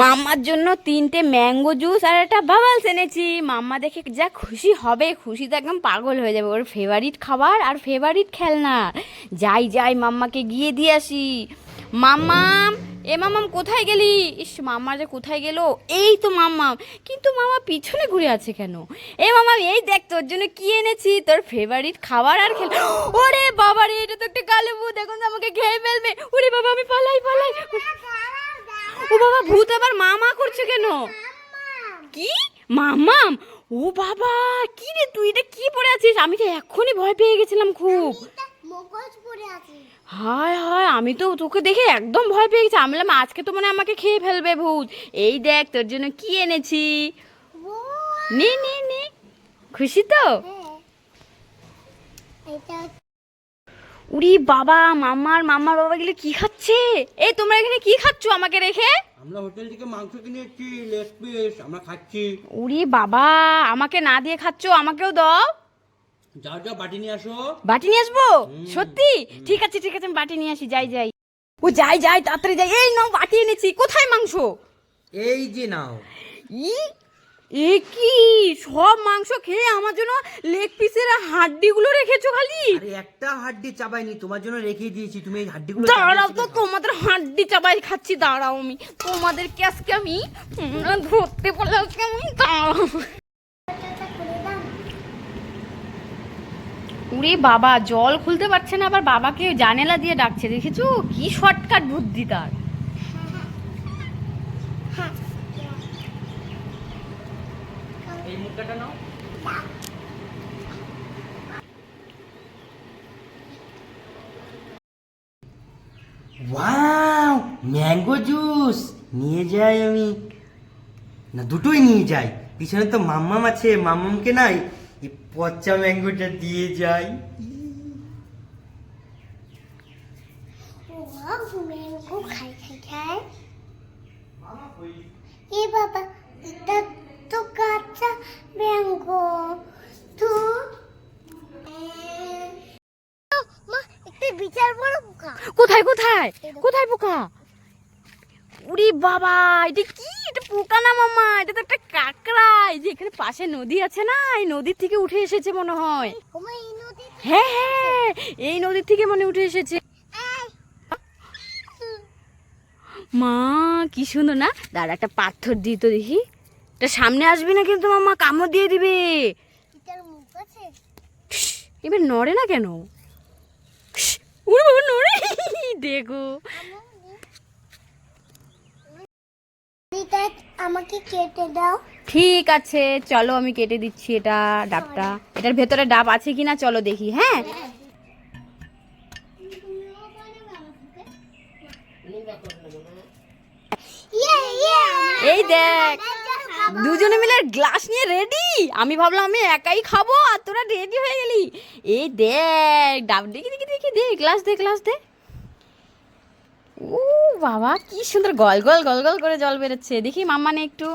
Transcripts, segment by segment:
মাম্মার জন্য তিনটে mango juice আর একটা বাবালস এনেছি। মাম্মা দেখে যা খুশি হবে খুশিতে একদম পাগল হয়ে যাবে। ওর ফেভারিট খাবার আর ফেভারিট খেলনা। যাই যাই, মাম্মাকে গিয়ে দিয়ে আসি। মাম্মাম এ মাম্মাম কোথায় গেলি? ইস, মাম্মা যে কোথায় গেল? এই তো মাম্মাম কিন্তু মামা পিছনে ঘুরে আছে কেন? এ মাম্মাম এই দেখ তোর জন্য কি এনেছি? তোর ফেভারিট খাবার আর খেল ওরে বাবা রে এটা তো একটা কালো ভূত, এখন তো আমাকে খেয়ে ফেলবে। ওরে বাবা আমি পালাই পালাই ও বাবা ভূত আবার মামা করছে কেন? কি? মামাম ও বাবা কি রে তুই? এটা কি পড়ে আছিস? আমি তো এখনই ভয় পেয়ে গেছিলাম খুব। হায় হায় আমি তো তোকে দেখে একদম ভয় পেয়ে গেছি। আমি বললাম আজকে তো মনে আমাকে খেয়ে ফেলবে ভূত। এই দেখ তোর জন্য কি এনেছি? নে নে নে। খুশি তো? হ্যাঁ। উরি বাবা মামার মামার বাবা গেলে কি খাচ্ছে? এই তোমরা এখানে কি খাচ্ছ আমাকে রেখে? আমরা হোটেল থেকে মাংস কিনে এসেছি লেগ পিস আমরা খাচ্ছি। উরি বাবা আমাকে না দিয়ে খাচ্ছ আমাকেও দাও। যাও যাও বাটি নিয়ে আসো। বাটি নিয়ে আসব? সত্যি? ঠিক আছে ঠিক আছে আমি বাটি নিয়ে আসি যাই যাই। ও যাই যাই তাড়াতাড়ি যাই। এই নাও বাটি এনেছি কোথায় মাংস? এই যে নাও। ই এ কি? সব মাংস খেয়ে আমার জন্য লেগ পিসের হাড্ডিগুলো রেখেছো খালি? আরে একটা হাড্ডি চাবাইনি তোমার জন্য রেখে দিয়েছি। তুমি এই হাড্ডিগুলো দাঁড়াও তো। তোমাদের হাড্ডি চাবাই খাচ্ছি দাঁড়াও আমি। তোমাদের আজকে আমি ধরতে পারলে আজকে আমি দাঁড়াও। উরে বাবা জল খুলতে পারছে না আবার বাবাকে জানেলা দিয়ে ডাকছে দেখেছ? কি শর্টকাট বুদ্ধি তার। হ্যাঁ। এই মুখটা নাও। Wow mango juice. নিয়ে যাই আমি। না দুটোই নিয়ে যাই। পিছনে তো মাম্মাম আছে মাম্মামকে নাই। এই পচা ম্যাঙ্গোটা দিয়ে যাই। ম্যাঙ্গো খাই খাই খাই। এ বাবা এটা তো কাঁচা ম্যাঙ্গো তো মা বিচার বড় পোকা কোথায় কোথায়? কোথায় পোকা? উরি বাবা এটা কি? এটা পোকা না মামা? এটা তো একটা কাঁকড়া। এই যে এখানে পাশে নদী আছে না এই নদীর থেকে উঠে এসেছে মনে হয়। এই নদী হ্যাঁ হ্যাঁ এই নদীর থেকে মনে উঠে এসেছে। মা কি সুন্দর না? দাঁড়া একটা পাথর দিই তো দেখি। এটা সামনে আসবি না কিন্তু মামা কামড় দিয়ে দিবে। এবার নড়ে না কেন? উড়ে বাবা দেখো দাও ঠিক আছে চলো আমি কেটে দিচ্ছি এটা ডাবটা এটার ভেতরে ডাব আছে কিনা চলো দেখি হ্যাঁ এই দেখ। দুজনে মিলে গ্লাস নিয়ে রেডি আমি ভাবলাম আমি একাই খাব আর তোরা রেডি হয়ে গেলি। এই দেখ, ডাব দেখি দেখি দেখি, দে, গ্লাস দে গ্লাস দে। ও বাবা, কি সুন্দর গল গল গল গল করে জল বেরোচ্ছে। দেখি মাম্মা নে একটু।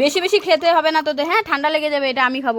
বেশি বেশি খেতে হবে না তোদের। হ্যাঁ ঠান্ডা লেগে যাবে, এটা আমি খাব।